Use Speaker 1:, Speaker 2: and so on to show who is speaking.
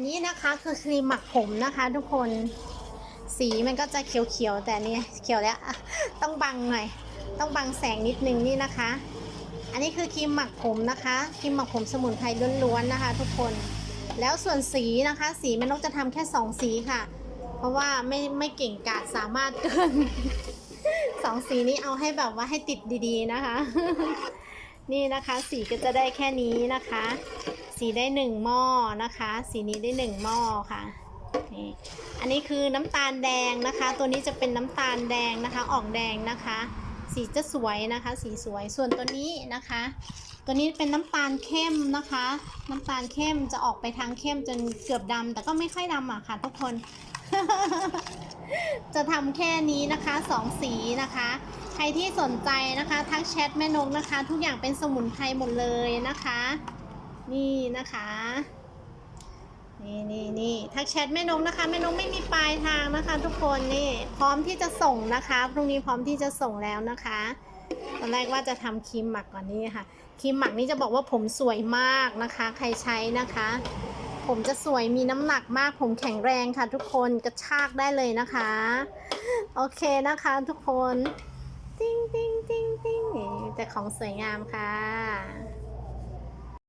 Speaker 1: นนี้นะคะคือครีมหมักผมนะคะทุกคนสีมันก็จะเขียวๆแต่นี่เขียวแล้วต้องบังหน่อย ต้องบังแสงนิดนึงนี่นะคะ อันนี้คือครีมหมักผมนะคะครีมหมักผมสมุนไพรล้วนๆนะคะ ทุกคนแล้วส่วนสีนะคะ สีม่นกจะทำแค่สองสีค่ะ เพราะว่าไม่ไม่เก่งกาจสามารถเกินสองสีนี้เอาให้แบบว่าให้ติดดีๆนะคะ นี่นะคะ สีก็จะได้แค่นี้นะคะ สีได้หนึ่งหม้อนะคะ สีนี้ได้หนึ่งหม้อค่ะนี่อันนี้คือน้ำตาลแดงนะคะ ตัวนี้จะเป็นน้ำตาลแดงนะคะ ออกแดงนะคะ สีจะสวยนะคะ สีสวยส่วนตัวนี้นะคะ ตัวนี้เป็นน้ำตาลเข้มนะคะ น้ำตาลเข้มจะออกไปทางเข้มจนเกือบดำแต่ก็ไม่ค่อยดำอะค่ะ ทุกคน จะทำแค่นี้นะคะสองสีนะคะใครที่สนใจนะคะ ทักแชทแม่นกนะคะ ทุกอย่างเป็นสมุนไพรหมดเลยนะคะ นี่นะคะ นี่นี่นี่ทักแชทแม่นกนะคะแม่นกไม่มีปลายทางนะคะ ทุกคนนี่ พร้อมที่จะส่งนะคะพรุ่งนี้พร้อมที่จะส่งแล้วนะคะตอนแรกว่าจะทำครีมหมักก่อนนี้ค่ะครีมหมักนี่จะบอกว่าผมสวยมากนะคะ ใครใช้นะคะ ผมจะสวยมีน้ำหนักมาก ผมแข็งแรงค่ะ ทุกคนกระชากได้เลยนะคะ โอเคนะคะทุกคน ติ้งติ้งติ้งติ้งนี่แต่ของสวยงามค่ะ